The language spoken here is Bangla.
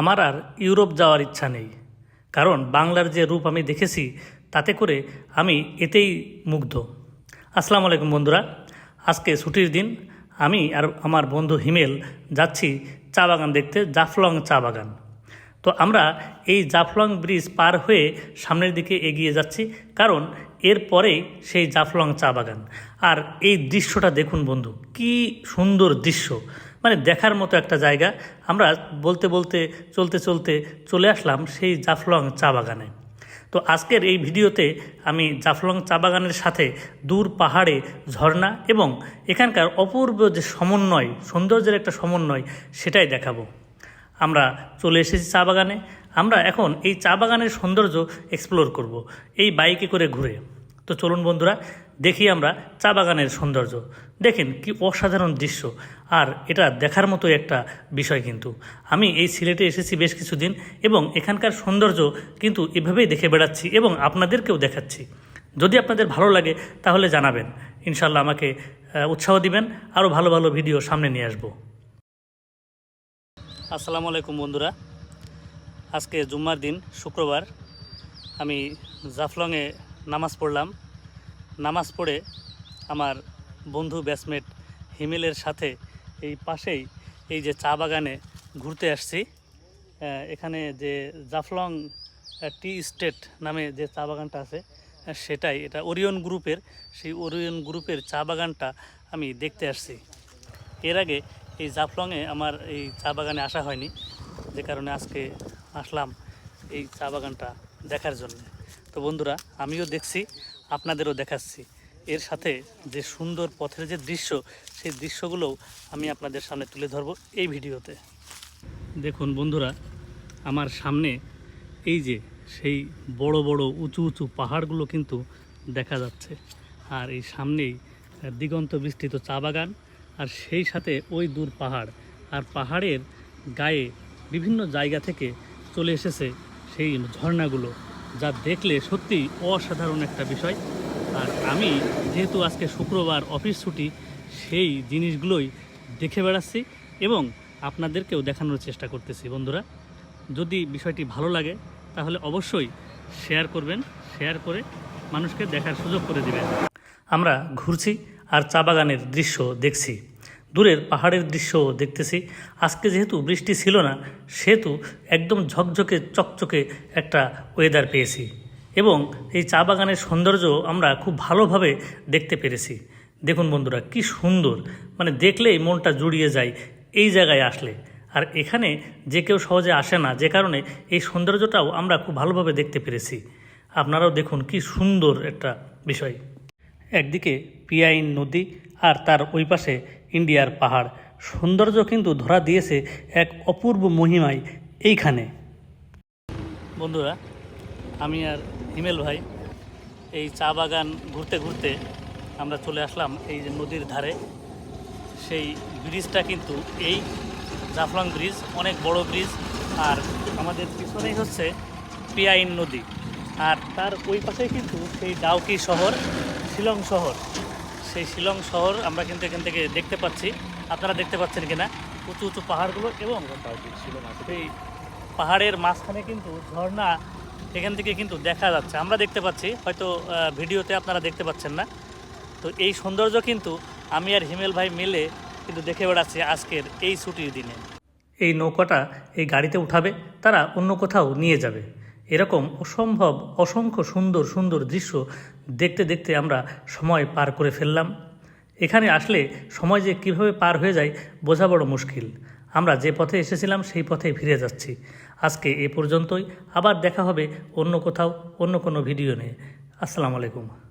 আমার আর ইউরোপ যাওয়ার ইচ্ছা নেই। কারণ বাংলার যে রূপ আমি দেখেছি, তাতে করে আমি এতেই মুগ্ধ। আসসালামু আলাইকুম বন্ধুরা, আজকে ছুটির দিন, আমি আর আমার বন্ধু হিমেল যাচ্ছি চা বাগান দেখতে, জাফলং চা বাগান। তো আমরা এই জাফলং ব্রিজ পার হয়ে সামনের দিকে এগিয়ে যাচ্ছি, কারণ এরপরেই সেই জাফলং চা বাগান। আর এই দৃশ্যটা দেখুন বন্ধু, কি সুন্দর দৃশ্য। মানে দেখার মতো একটা জায়গা। আমরা বলতে বলতে, চলতে চলতে চলে আসলাম সেই জাফলং চা বাগানে। তো আজকের এই ভিডিওতে আমি জাফলং চা বাগানের সাথে দূর পাহাড়ে ঝর্ণা এবং এখানকার অপূর্ব যে সমন্বয়, সৌন্দর্যের একটা সমন্বয় সেটাই দেখাবো। আমরা চলে এসেছি চা বাগানে। আমরা এখন এই চা বাগানের সৌন্দর্য এক্সপ্লোর করব। এই বাইকে করে ঘুরে। তো চলুন বন্ধুরা, দেখি আমরা চা বাগানের সৌন্দর্য। দেখেন কি অসাধারণ দৃশ্য। আর এটা দেখার মতো একটা বিষয় কিন্তু। আমি এই সিলেটে এসেছি বেশ কিছুদিন এবং এখানকার সৌন্দর্য কিন্তু এভাবেই দেখে বেড়াচ্ছি এবং আপনাদেরকেও দেখাচ্ছি। যদি আপনাদের ভালো লাগে তাহলে জানাবেন। ইনশাল্লাহ আমাকে উৎসাহ দিবেন। আরও ভালো ভালো ভিডিও সামনে নিয়ে আসব। আসসালামু আলাইকুম বন্ধুরা। আজকে জুম্মার দিন, শুক্রবার। আমি জাফলংয়ে নামাজ পড়লাম। নামাজ পড়ে আমার বন্ধু ব্যাচমেট হিমেলের সাথে এই পাশেই এই যে চা বাগানে ঘুরতে আসছি। এখানে যে জাফলং টি স্টেট নামে যে চা বাগানটা আছে সেটাই। এটা ওরিয়ন গ্রুপের, সেই ওরিয়ন গ্রুপের চা বাগানটা আমি দেখতে আসছি। এর আগে এই জাফলংয়ে আমার এই চা বাগানে আসা হয়নি, যে কারণে আজকে আসলাম এই চা বাগানটা দেখার জন্য। তো বন্ধুরা, আমিও দেখছি, আপনাদেরও দেখাচ্ছি। এর সাথে যে সুন্দর পথের যে দৃশ্য, সেই দৃশ্যগুলোও আমি আপনাদের সামনে তুলে ধরবো এই ভিডিওতে। দেখুন বন্ধুরা, আমার সামনে এই যে সেই বড় বড় উঁচু উঁচু পাহাড়গুলো কিন্তু দেখা যাচ্ছে। আর এই সামনেই দিগন্ত বিস্তৃত চা বাগান, আর সেই সাথে ওই দূর পাহাড়। আর পাহাড়ের গায়ে বিভিন্ন জায়গা থেকে চলে এসেছে সেই ঝর্ণাগুলো। যা দেখলে সত্যিই অসাধারণ একটা বিষয়। আর আমি যেহেতু আজকে শুক্রবার অফিস ছুটি, সেই জিনিসগুলোই দেখে বেড়াচ্ছি এবং আপনাদেরকেও দেখানোর চেষ্টা করতেছি বন্ধুরা। যদি বিষয়টি ভালো লাগে, তাহলে অবশ্যই শেয়ার করবেন, শেয়ার করে মানুষকে দেখার সুযোগ করে দেবেন। আমরা ঘুরছি আর চা বাগানের দৃশ্য দেখছি। দূরের পাহাড়ের দৃশ্য দেখতেছি। আজকে যেহেতু বৃষ্টি ছিল না, সেহেতু একদম ঝকঝকে, চকচকে একটা ওয়েদার পেয়েছি এবং এই চা বাগানের সৌন্দর্য আমরা খুব ভালোভাবে দেখতে পেরেছি। দেখুন বন্ধুরা, কি সুন্দর। মানে দেখলেই মনটা জুড়িয়ে যায় এই জায়গায় আসলে। আর এখানে যে কেউ সহজে আসে না, যে কারণে এই সৌন্দর্যটাও আমরা খুব ভালোভাবে দেখতে পেরেছি। আপনারাও দেখুন কি সুন্দর একটা বিষয়। একদিকে পিয়াইন নদী আর তার ওই পাশে ইন্ডিয়ার পাহাড়। সৌন্দর্য কিন্তু ধরা দিয়েছে এক অপূর্ব মহিমায় এইখানে। বন্ধুরা, আমি আর হিমেল ভাই এই চা বাগান ঘুরতে ঘুরতে আমরা চলে আসলাম এই যে নদীর ধারে। সেই ব্রিজটা কিন্তু এই জাফলং ব্রিজ, অনেক বড় ব্রিজ আর আমাদের পিছনেই হচ্ছে পিয়াইন নদী। আর তার ওই পাশেই কিন্তু সেই ডাউকি শহর, শিলং শহর। সেই শিলং শহর আমরা কিন্তু এখান থেকে দেখতে পাচ্ছি। আপনারা দেখতে পাচ্ছেন কিনা? উঁচু উঁচু পাহাড়গুলো এবং সেই পাহাড়ের মাঝখানে কিন্তু ঝর্ণা এখান থেকে কিন্তু দেখা যাচ্ছে। আমরা দেখতে পাচ্ছি, হয়তো ভিডিওতে আপনারা দেখতে পাচ্ছেন না। তো এই সৌন্দর্য কিন্তু আমি আর হিমেল ভাই মিলে কিন্তু দেখে বেড়াচ্ছি আজকের এই ছুটির দিনে। এই নৌকাটা এই গাড়িতে উঠাবে, তারা অন্য কোথাও নিয়ে যাবে। এরকম অসম্ভব, অসংখ্য সুন্দর সুন্দর দৃশ্য দেখতে দেখতে আমরা সময় পার করে ফেললাম। এখানে আসলে সময় যে কীভাবে পার হয়ে যায় বোঝা বড় মুশকিল। আমরা যে পথে এসেছিলাম সেই পথে ফিরে যাচ্ছি। আজকে এ পর্যন্তই। আবার দেখা হবে অন্য কোথাও, অন্য কোনো ভিডিও নিয়ে। আসসালামু আলাইকুম।